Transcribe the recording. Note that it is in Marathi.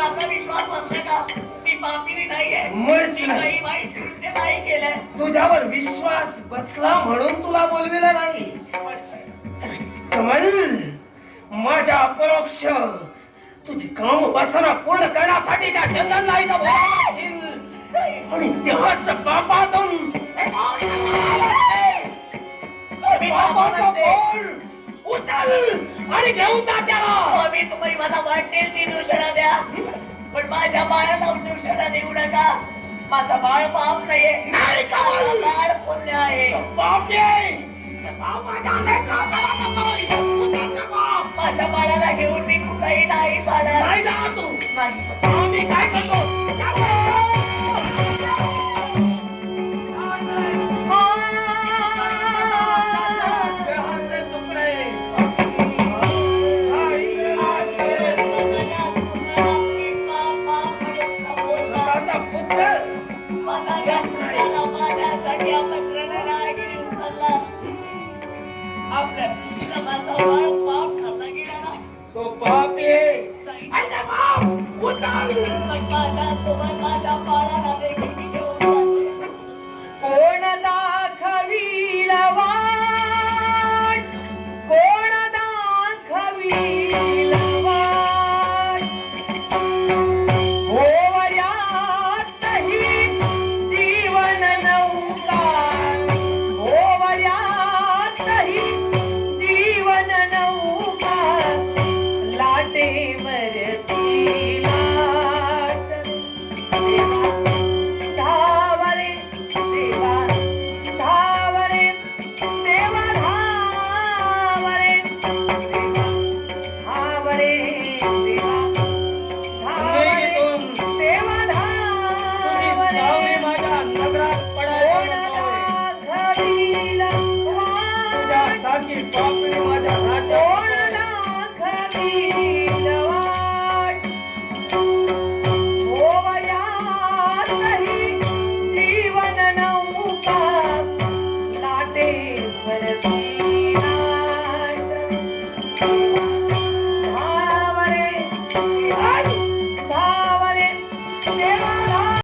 आपला विश्वास बसला का मी पापिनी नाहीये मुळीच मी नाही. काही वाईट कृत्य नाही केलंय तुझ्यावर विश्वास बसला म्हणून तुला बोलविलं नाही कमल माझ्या अपरोक्ष तुझी काम वासना पूर्ण करण्यासाठी त्या चंदनला इथं बोलावलं असेल. आणि बापाचं म्हणते, बोल उचल आणि घेऊन जा त्याला. स्वामी तुम्ही मला वाटेल ती दूषणा द्या. पण माझ्या बाळाला दूषणा देऊ नका. माझा बाळ पाप नाहीये. नाही. माझा बाळ पुण्य आहे. बाप. माझ्या बाळाला घेऊन मी कुठेही नाही जाणार. नाही जाणार तू. नाही. आम्ही काय करतो? या पत्रकाराने उचलला आपल्या तिचा माझा वाळ पाप खाल्ला गेला ना तो पाप आहे माझा पाप उचल पण माझा सोबत keep popping.